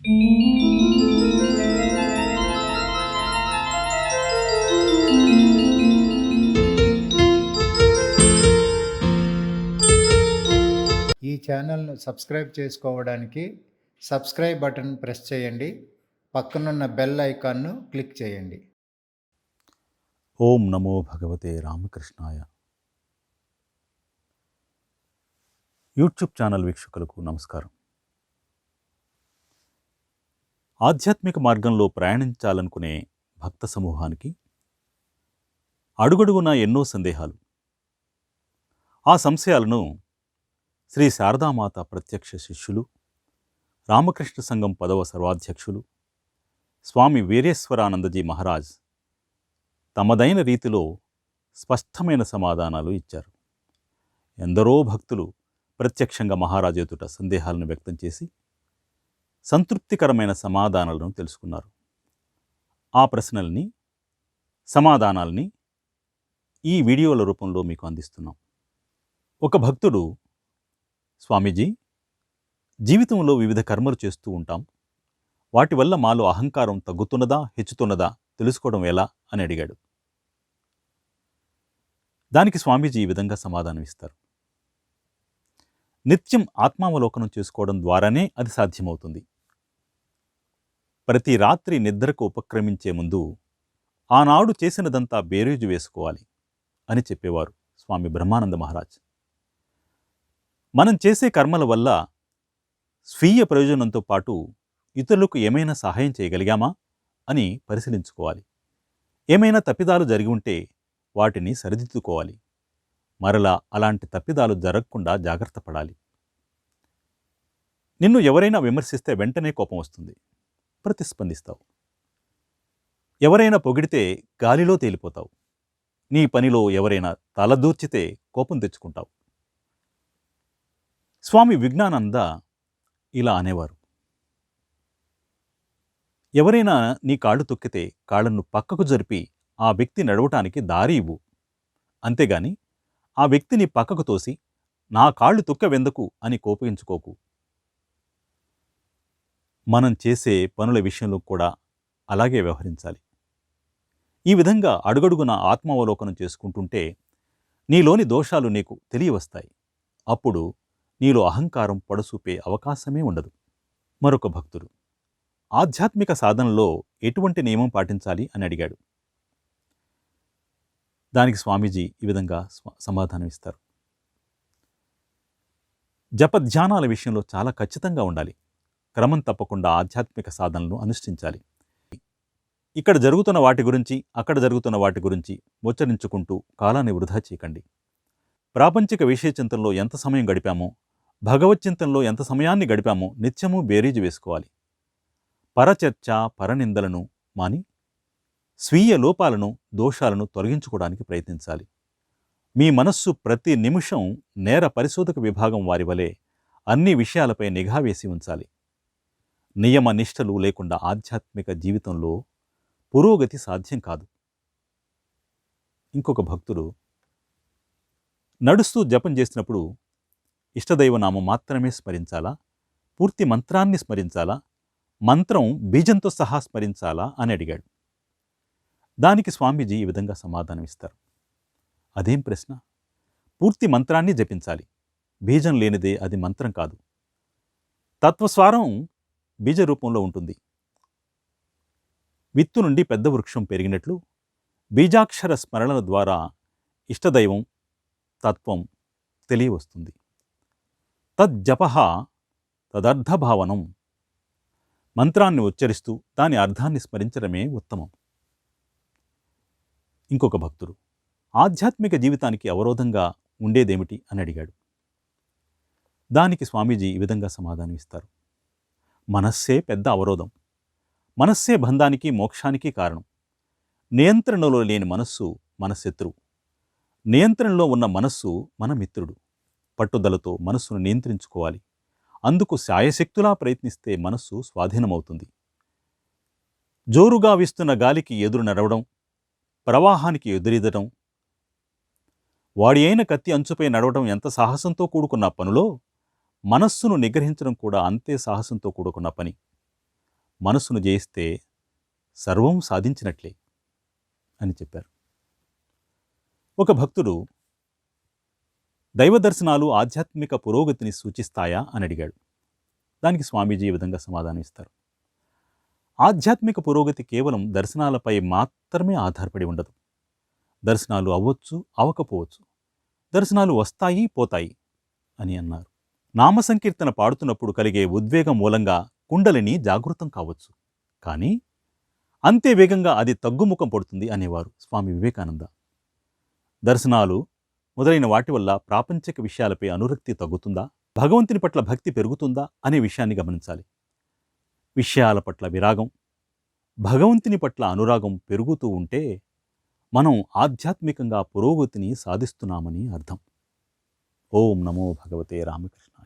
ఈ ఛానల్ను సబ్స్క్రైబ్ చేసుకోవడానికి సబ్స్క్రైబ్ బటన్ ప్రెస్ చేయండి. పక్కనున్న బెల్ ఐకాన్ను క్లిక్ చేయండి. ఓం నమో భగవతే రామకృష్ణాయ. యూట్యూబ్ ఛానల్ వీక్షకులకు నమస్కారం. ఆధ్యాత్మిక మార్గంలో ప్రయాణించాలనుకునే భక్త సమూహానికి అడుగడుగునా ఎన్నో సందేహాలు. ఆ సంశయాలను శ్రీ శారదామాత ప్రత్యక్ష శిష్యులు రామకృష్ణ సంఘం పదవ సర్వాధ్యక్షులు స్వామి వీరేశ్వరానందజీ మహారాజ్ తమదైన రీతిలో స్పష్టమైన సమాధానాలు ఇచ్చారు. ఎందరో భక్తులు ప్రత్యక్షంగా మహారాజు ఎదుట సందేహాలను వ్యక్తం చేసి సంతృప్తికరమైన సమాధానాలను తెలుసుకున్నారు. ఆ ప్రశ్నల్ని సమాధానాల్ని ఈ వీడియోల రూపంలో మీకు అందిస్తున్నాం. ఒక భక్తుడు స్వామీజీ జీవితంలో వివిధ కర్మలు చేస్తూ ఉంటాం. వాటి వల్ల మాలో అహంకారం తగ్గుతున్నదా హెచ్చుతున్నదా తెలుసుకోవడం ఎలా అని అడిగాడు. దానికి స్వామీజీ ఈ విధంగా సమాధానం ఇస్తారు. నిత్యం ఆత్మావలోకనం చేసుకోవడం ద్వారానే అది సాధ్యమవుతుంది. ప్రతి రాత్రి నిద్రకు ఉపక్రమించే ముందు ఆనాడు చేసినదంతా బేరీజు వేసుకోవాలి అని చెప్పేవారు స్వామి బ్రహ్మానంద మహారాజ్. మనం చేసే కర్మల వల్ల స్వీయ ప్రయోజనంతో పాటు ఇతరులకు ఏమైనా సహాయం చేయగలిగామా అని పరిశీలించుకోవాలి. ఏమైనా తప్పిదాలు జరిగి ఉంటే వాటిని సరిదిద్దుకోవాలి. మరలా అలాంటి తప్పిదాలు జరగకుండా జాగ్రత్త పడాలి. నిన్ను ఎవరైనా విమర్శిస్తే వెంటనే కోపం వస్తుంది. ప్రతిస్పందిస్తావు. ఎవరైనా పొగిడితే గాలిలో తేలిపోతావు. నీ పనిలో ఎవరైనా తలదూర్చితే కోపం తెచ్చుకుంటావు. స్వామి విజ్ఞానంద ఇలా అనేవారు. ఎవరైనా నీ కాళ్ళు తొక్కితే కాళ్ళను పక్కకు జరిపి ఆ వ్యక్తి నడవటానికి దారి ఇవ్వు. అంతేగాని ఆ వ్యక్తిని పక్కకు తోసి నా కాళ్ళు తొక్కవెందుకు అని కోపగించుకోకు. మనం చేసే పనుల విషయంలో కూడా అలాగే వ్యవహరించాలి. ఈ విధంగా అడుగడుగున ఆత్మావలోకనం చేసుకుంటుంటే నీలోని దోషాలు నీకు తెలియవస్తాయి. అప్పుడు నీలో అహంకారం పడసూపే అవకాశమే ఉండదు. మరొక భక్తుడు ఆధ్యాత్మిక సాధనలో ఎటువంటి నియమం పాటించాలి? అని అడిగాడు. దానికి స్వామీజీ ఈ విధంగా సమాధానం ఇస్తారు. జపధ్యానాల విషయంలో చాలా ఖచ్చితంగా ఉండాలి. క్రమం తప్పకుండా ఆధ్యాత్మిక సాధనలను అనుష్ఠించాలి. ఇక్కడ జరుగుతున్న వాటి గురించి అక్కడ జరుగుతున్న వాటి గురించి ముచ్చరించుకుంటూ కాలాన్ని వృధా చేయకండి. ప్రాపంచిక విషయ చింతనలో ఎంత సమయం గడిపామో భగవత్ చింతనలో ఎంత సమయాన్ని గడిపామో నిత్యము బేరీజు వేసుకోవాలి. పరచర్చ పరనిందలను మాని స్వీయ లోపాలను దోషాలను తొలగించుకోవడానికి ప్రయత్నించాలి. మీ మనస్సు ప్రతి నిమిషం నేర పరిశోధక విభాగం వారి వలె అన్ని విషయాలపై నిఘా వేసి ఉంచాలి. నియమ నిష్టలు లేకుండా ఆధ్యాత్మిక జీవితంలో పురోగతి సాధ్యం కాదు. ఇంకొక భక్తుడు నడుస్తూ జపం చేసినప్పుడు ఇష్టదైవనామం మాత్రమే స్మరించాలా? పూర్తి మంత్రాన్ని స్మరించాలా? మంత్రం బీజంతో సహా స్మరించాలా? అని అడిగాడు. దానికి స్వామీజీ ఈ విధంగా సమాధానం ఇస్తారు. అదేం ప్రశ్న? పూర్తి మంత్రాన్ని జపించాలి. బీజం లేనిదే అది మంత్రం కాదు. తత్వస్వారం బీజ రూపంలో ఉంటుంది. విత్తు నుండి పెద్ద వృక్షం పెరిగినట్లు బీజాక్షర స్మరణల ద్వారా ఇష్టదైవం తత్వం తెలియవస్తుంది. తజ్జప తదర్థభావనం. మంత్రాన్ని ఉచ్చరిస్తూ దాని అర్థాన్ని స్మరించడమే ఉత్తమం. ఇంకొక భక్తుడు ఆధ్యాత్మిక జీవితానికి అవరోధంగా ఉండేదేమిటి అని అడిగాడు. దానికి స్వామీజీ ఈ విధంగా సమాధానం ఇస్తారు మనస్సే పెద్ద అవరోధం. మనస్సే బంధానికి మోక్షానికి కారణం. నియంత్రణలో లేని మనస్సు మన శత్రువు. నియంత్రణలో ఉన్న మనస్సు మన మిత్రుడు. పట్టుదలతో మనస్సును నియంత్రించుకోవాలి. అందుకు శాయశక్తులా ప్రయత్నిస్తే మనస్సు స్వాధీనమవుతుంది. జోరుగా వీస్తున్న గాలికి ఎదురు నడవడం ప్రవాహానికి ఎదురీదడం వాడి అయిన కత్తి అంచుపై నడవడం ఎంత సాహసంతో కూడుకున్న పనులో మనస్సును నిగ్రహించడం కూడా అంతే సాహసంతో కూడుకున్న పని. మనస్సును జయిస్తే సర్వం సాధించినట్లే అని చెప్పారు. ఒక భక్తుడు దైవ దర్శనాలు ఆధ్యాత్మిక పురోగతిని సూచిస్తాయా అని అడిగాడు. దానికి స్వామీజీ ఈ విధంగా సమాధానం ఇస్తారు. ఆధ్యాత్మిక పురోగతి కేవలం దర్శనాలపై మాత్రమే ఆధారపడి ఉండదు. దర్శనాలు అవ్వచ్చు అవకపోవచ్చు. దర్శనాలు వస్తాయి పోతాయి అని అన్నారు. నామసంకీర్తన పాడుతున్నప్పుడు కలిగే ఉద్వేగం మూలంగా కుండలిని జాగృతం కావచ్చు. కానీ అంతే వేగంగా అది తగ్గుముఖం పడుతుంది అనేవారు స్వామి వివేకానంద. దర్శనాలు మొదలైన వాటి వల్ల ప్రాపంచిక విషయాలపై అనురక్తి తగ్గుతుందా? భగవంతుని పట్ల భక్తి పెరుగుతుందా? అనే విషయాన్ని గమనించాలి. విషయాల పట్ల విరాగం భగవంతుని పట్ల అనురాగం పెరుగుతూ ఉంటే మనం ఆధ్యాత్మికంగా పురోగతిని సాధిస్తున్నామని అర్థం. ఓం నమో భగవతే రామకృష్ణ.